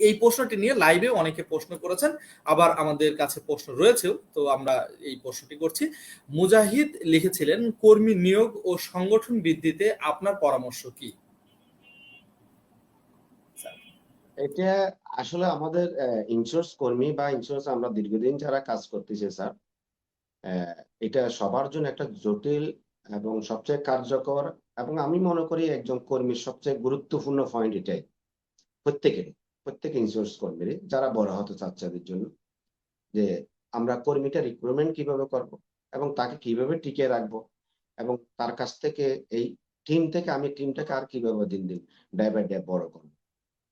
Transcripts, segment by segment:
এই প্রশ্নটি নিয়ে লাইভে অনেকে প্রশ্ন করেছেন, আবার আমাদের কাছে প্রশ্ন রয়েছেও, তো আমরা এই প্রশ্নটি করছি। মুজাহিদ লিখেছিলেন, কর্মী নিয়োগ ও সংগঠন বৃদ্ধিতে আপনার পরামর্শ কি? এটা আসলে আমাদের ইন্স্যুরেন্স কর্মী বা ইন্স্যুরেন্স আমরা দীর্ঘদিন যারা কাজ করতেছে, স্যার এটা সবার জন্য একটা জটিল এবং সবচেয়ে কার্যকর এবং আমি মনে করি একজন কর্মীর সবচেয়ে গুরুত্বপূর্ণ পয়েন্ট এটাই, প্রত্যেকেরই। প্রত্যেক ইন্স্যুরেন্স কর্মীর যারা বড় হতে চাচ্ছে জন্য, যে আমরা কর্মীটা রিক্রুটমেন্ট কীভাবে করব এবং তাকে কীভাবে টিকে রাখব এবং তার কাছ থেকে এই টিম থেকে আমি টিমটাকে আর কীভাবে দিন দিন ডে বাই ডে বড় করব।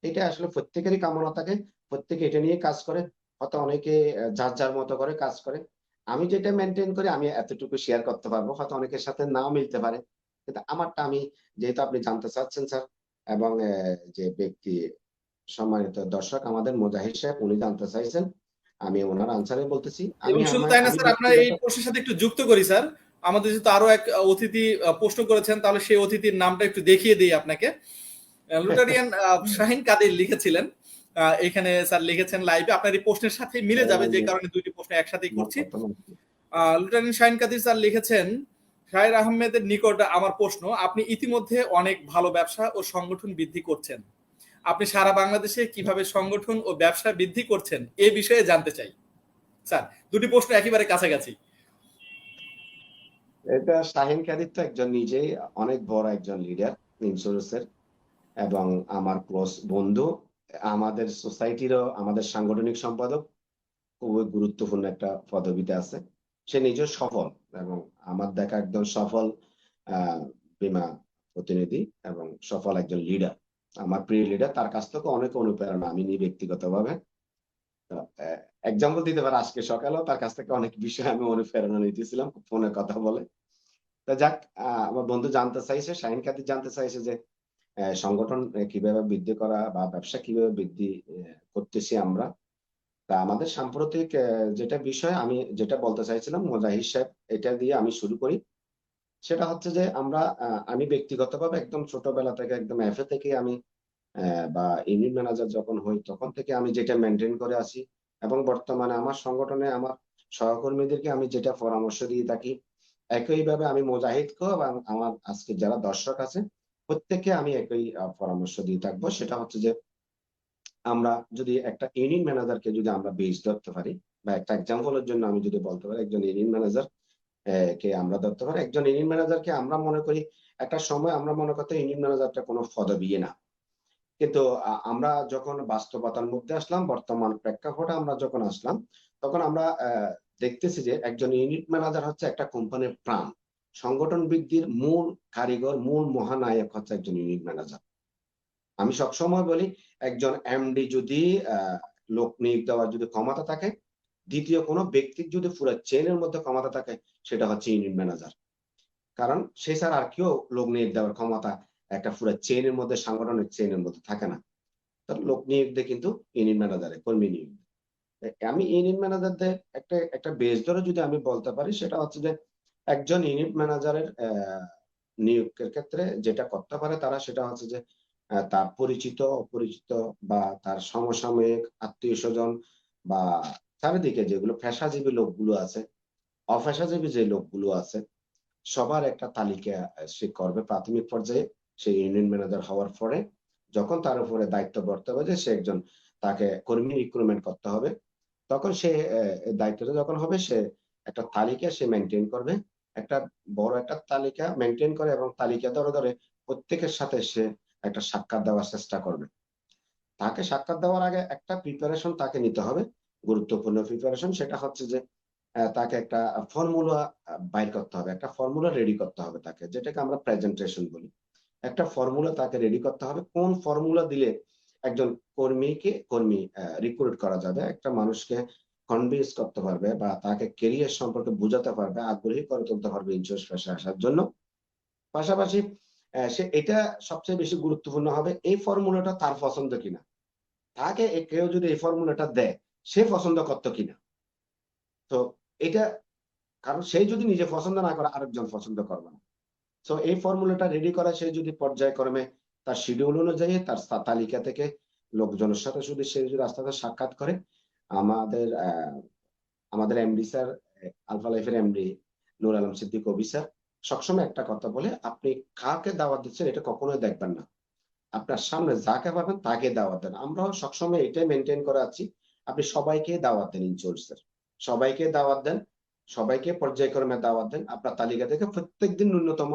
এটা আসলে প্রত্যেকেরই কামনা থাকে, প্রত্যেকে এটা নিয়ে কাজ করে, হয়তো অনেকে যার যার মতো করে কাজ করে। আমি যেটা মেনটেন করি, আমি এতটুকু শেয়ার করতে পারব, হয়তো অনেকের সাথে নাও মিলতে পারে। কিন্তু আমারটা আমি যেহেতু আপনি জানতে চাচ্ছেন স্যার এবং যে ব্যক্তি সম্মানিত দর্শক আমাদের মোজাহিদ সাহেব উনি জানতে চাইছেন আমি ওনার আনসারে বলতেছি। আমি তাই না স্যার আপনার এই প্রশ্নের সাথে একটু যুক্ত করি স্যার। আমাদের যেহেতু আরও এক অতিথি প্রশ্ন করেছেন তাহলে সেই অতিথির নামটা একটু দেখিয়ে দিই আপনাকে। লুটারিয়ান শাহিন কাদের লিখেছিলেন এখানে স্যার লিখেছেন লাইভে আপনার এই প্রশ্নের সাথে মিলে যাবে যে কারণে দুইটি প্রশ্ন একসাথেই করছি। লুটারিয়ান শাহিন কাদির স্যার লিখেছেন শাহির আহমেদের নিকট আমার প্রশ্ন আপনি ইতিমধ্যে অনেক ভালো ব্যবসা ও সংগঠন বৃদ্ধি করছেন। আপনি সারা বাংলাদেশে কীভাবে সংগঠন ও ব্যবসা বৃদ্ধি করছেন এ বিষয়ে জানতে চাই। স্যার, দুটি প্রশ্ন একেবারে কাছাকাছি। এটা শাহিন কাদির তো একজন নিজেই অনেক বড় একজন লিডার ইন্স্যুরেন্সের এবং আমার ক্লোজ বন্ধু। আমাদের সোসাইটিরও আমাদের সাংগঠনিক সম্পাদক খুবই গুরুত্বপূর্ণ একটা পদবিতে আছে। সে নিজেও সফল এবং আমার দেখা একজন সফল বিমা প্রতিনিধি এবং সফল একজন লিডার আমার প্রিয় লিডার তার কাছ থেকে অনেক অনুপ্রেরণা আমি নিই ব্যক্তিগতভাবে। এক্সাম্পল দিতে পারে আজকে সকালেও, তার কাছ থেকে অনেক বিষয় আমি অনুপ্রেরণা নিতেছিলাম ফোনে কথা বলে। তা যাক আমার বন্ধু জানতে চাইছে, শাহিন কাদির জানতে চাইছে যে সংগঠন কীভাবে বৃদ্ধি করা বা ব্যবসা কীভাবে বৃদ্ধি করতেছি আমরা। তা আমাদের সাম্প্রতিক যেটা বিষয় আমি যেটা বলতে চাইছিলাম মোজাহিদ সাহেব, এটা দিয়ে আমি শুরু করি। সেটা হচ্ছে যে আমরা আমি ব্যক্তিগতভাবে একদম ছোটবেলা থেকে, একদম এফএ থেকে আমি বা ইউনিট ম্যানেজার যখন হই, তখন থেকে আমি যেটা মেনটেন করে আসি এবং বর্তমানে আমার সংগঠনে আমার সহকর্মীদেরকে আমি যেটা পরামর্শ দিয়ে থাকি একইভাবে আমি মোজাহিদকেও এবং আমার আজকে যারা দর্শক আছে, প্রত্যেককে আমি একই পরামর্শ দিয়ে থাকব। সেটা হচ্ছে যে আমরা যদি একটা ইউনিয়ন ম্যানেজারকে যদি আমরা বেস ধরতে পারি বা একটা এক্সাম্পলের জন্য আমি যদি বলতে পারি, একজন ইউনিয়ন ম্যানেজার কে আমরা ধরতে পারি একজন ইউনিয়ন ম্যানেজারকে আমরা মনে করি একটা সময় আমরা মনে করতে ইউনিয়ন ম্যানেজারটা কোনো পদবি না। কিন্তু আমরা যখন বাস্তবতার মধ্যে আসলাম, বর্তমান প্রেক্ষাপটে আমরা যখন আসলাম, তখন আমরা দেখতেছি যে একজন ইউনিট ম্যানেজার হচ্ছে একটা কোম্পানির প্রাণ। সংগঠন বৃদ্ধির মূল কারিগর, মূল মহানায়ক হচ্ছে একজন ইউনিট ম্যানেজার। আমি সবসময় বলি, একজন এমডি যদি লোক নিয়োগ দেওয়ার যদি ক্ষমতা থাকে দ্বিতীয় কোনো ব্যক্তির যদি পুরো চেনের মধ্যে ক্ষমতা থাকে, সেটা হচ্ছে ইউনিট ম্যানেজার কারণ সে স্যার আর কেউ লোক নিয়োগ দেওয়ার ক্ষমতা একটা পুরো চেনের মধ্যে সাংগঠনিক চেনের মধ্যে থাকে না। তার লোক নিয়োগ দেয় কিন্তু ইউনিট ম্যানেজারে কর্মী নিয়োগ আমি ইউনিট ম্যানেজারদের একটা একটা বেস ধরে যদি আমি বলতে পারি, সেটা হচ্ছে যে একজন ইউনিট ম্যানেজারের নিয়োগের ক্ষেত্রে যেটা করতে পারে তারা, সেটা হচ্ছে যে তার পরিচিত, অপরিচিত বা তার সমসাময়িক আত্মীয় স্বজন বা চারিদিকে যেগুলো পেশাজীবী লোকগুলো আছে, অপেশাজীবী যে লোকগুলো আছে, সবার একটা তালিকা সে করবে প্রাথমিক পর্যায়ে, সে ইউনিয়ন ম্যানেজার হওয়ার পরে যখন তার উপরে দায়িত্ব বর্তে হবে যে সে একজন তাকে কর্মী রিক্রুটমেন্ট করতে হবে, তখন সে দায়িত্বটা যখন হবে সে একটা তালিকা সে মেনটেন করবে, একটা বড় একটা তালিকা মেনটেন করে এবং তালিকা ধরে ধরে প্রত্যেকের সাথে সে একটা সাক্ষাৎ দেওয়ার চেষ্টা করবে। তাকে সাক্ষাৎ দেওয়ার আগে একটা প্রিপারেশন তাকে নিতে হবে গুরুত্বপূর্ণ প্রিপারেশন সেটা হচ্ছে যে তাকে একটা ফর্মুলা বাইর করতে হবে, একটা ফর্মুলা রেডি করতে হবে তাকে, যেটাকে আমরা প্রেজেন্টেশন বলি। একটা ফর্মুলা তাকে রেডি করতে হবে। কোন ফর্মুলা দিলে একজন কর্মীকে, কর্মী রিক্রুট করা যাবে? একটা মানুষকে কনভিন্স করতে পারবে বা তাকে কেরিয়ার সম্পর্কে বোঝাতে পারবে, আগ্রহী করে তুলতে পারবে ইন্স্যুরেন্স পেশায় আসার জন্য। পাশাপাশি সে এটা সবচেয়ে বেশি গুরুত্বপূর্ণ হবে, এই ফর্মুলাটা তার পছন্দ কিনা? তাকে কেউ যদি এই ফর্মুলাটা দেয় সে পছন্দ করতো কিনা? তো এটা কারণ সেই যদি নিজে পছন্দ না করে, আরেকজন পছন্দ করবে না। তো এই ফর্মুলাটা রেডি করা, সে যদি পর্যায়ক্রমে তার শিডিউল অনুযায়ী, তার তালিকা থেকে লোকজনের সাথে যদি সে যদি রাস্তাতে সাক্ষাৎ করে, আমাদের আমাদের এমডি স্যার আলফা লাইফের এমডি নুর আলম সিদ্দিক কবি স্যার সবসময় একটা কথা বলে, আপনি কাকে দাওয়াত দিচ্ছেন এটা কখনোই দেখবেন না। আপনার সামনে যাকে পাবেন তাকে দাওয়াত দেন। আমরাও সবসময় এটাই মেনটেন করে আছি। আপনি সবাইকে দাওয়াত দেন ইনচোর্সের সবাইকে দাওয়াত দেন, সবাইকে পর্যায়ক্রমে দাওয়াত দেন, আপনার তালিকা থেকে প্রত্যেকদিন ন্যূনতম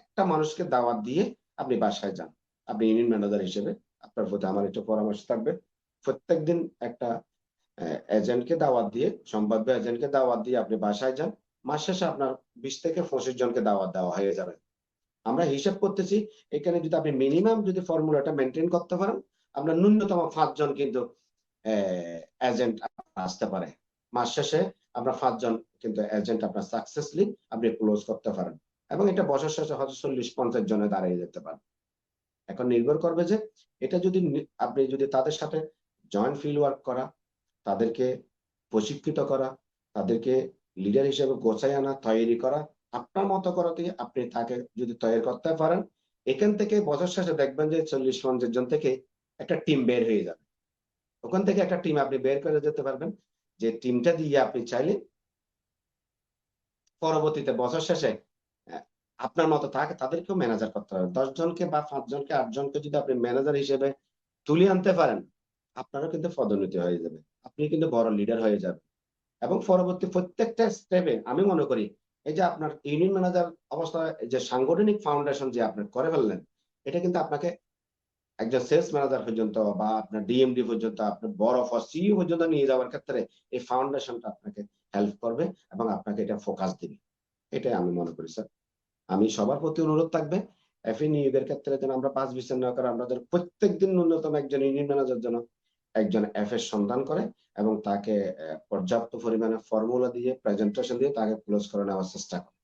একটা মানুষকে দাওয়াত দিয়ে আপনি বাসায় যান। আপনি ইউনিয়ন ম্যানেজার হিসেবে আপনার প্রতি আমার একটু পরামর্শ থাকবে। প্রত্যেকদিন একটা এজেন্টকে দাওয়াত দিয়ে, সম্ভাব্য এজেন্টকে দাওয়াত দিয়ে আপনি বাসায় যান। মাস শেষে আপনার বিশ থেকে পঁচিশ জনকে দাওয়াত দেওয়া হয়ে যাবে। আমরা হিসাব করতেছি, এখানে যদি আপনি মিনিমাম যদি ফর্মুলাটা মেনটেন করতে পারেন, আপনার ন্যূনতম পাঁচজন কিন্তু এজেন্ট আসতে পারে। মাস শেষে আপনার পাঁচজন কিন্তু এজেন্ট আপনার সাকসেসলি আপনি ক্লোজ করতে পারেন। এবং এটা বছর শেষে হয়তো চল্লিশ, পঞ্চাশ জনে দাঁড়িয়ে যেতে পারেন এখন নির্ভর করবে যে এটা যদি আপনি যদি তাদের সাথে জয়েন্ট ফিল্ড ওয়ার্ক করা, তাদেরকে প্রশিক্ষিত করা, তাদেরকে লিডার হিসেবে গোছায় আনা, তৈরি করা, আপনার মতো করাতে আপনি তাকে যদি তৈরি করতে পারেন, এখান থেকে বছর শেষে দেখবেন যে চল্লিশ, পঞ্চাশ জন থেকে একটা টিম বের হয়ে যাবে। ওখান থেকে একটা টিম আপনি বের করে যেতে পারবেন। যে টিমটা দিয়ে আপনি চাইলে পরবর্তীতে বছর শেষে আপনার মতো থাকে, তাদেরকেও ম্যানেজার করতে পারবেন। দশ জনকে বা পাঁচ জনকে, আট জনকে যদি আপনি ম্যানেজার হিসেবে তুলে আনতে পারেন, আপনারও কিন্তু পদোন্নতি হয়ে যাবে। আপনি কিন্তু বড় লিডার হয়ে যাবেন। এবং পরবর্তী প্রত্যেকটা স্টেপে আমি মনে করি, এই যে আপনার ইউনিয়ন ম্যানেজার অবস্থা যে সাংগঠনিক ফাউন্ডেশন যে আপনি করে ফেললেন, এটা কিন্তু আপনাকে একজন সেলস ম্যানেজার পর্যন্ত বা আপনার ডিএমডি পর্যন্ত, আপনার বড় সিইও পর্যন্ত নিয়ে যাওয়ার ক্ষেত্রে এই ফাউন্ডেশনটা আপনাকে হেল্প করবে এবং আপনাকে এটা ফোকাস দিবে। এটাই আমি মনে করি স্যার আমি সবার প্রতি অনুরোধ থাকবে এফএ নিয়োগের ক্ষেত্রে যেন আমরা পাঁচ বিচার না করে আমাদের প্রত্যেক দিন ন্যূনতম একজন ইউনিয়ন ম্যানেজার যেন একজন এফ এর সন্ধান করে এবং তাকে পর্যাপ্ত পরিমাণে ফর্মুলা দিয়ে প্রেজেন্টেশন দিয়ে তাকে ক্লোজ করে নেওয়ার চেষ্টা করে।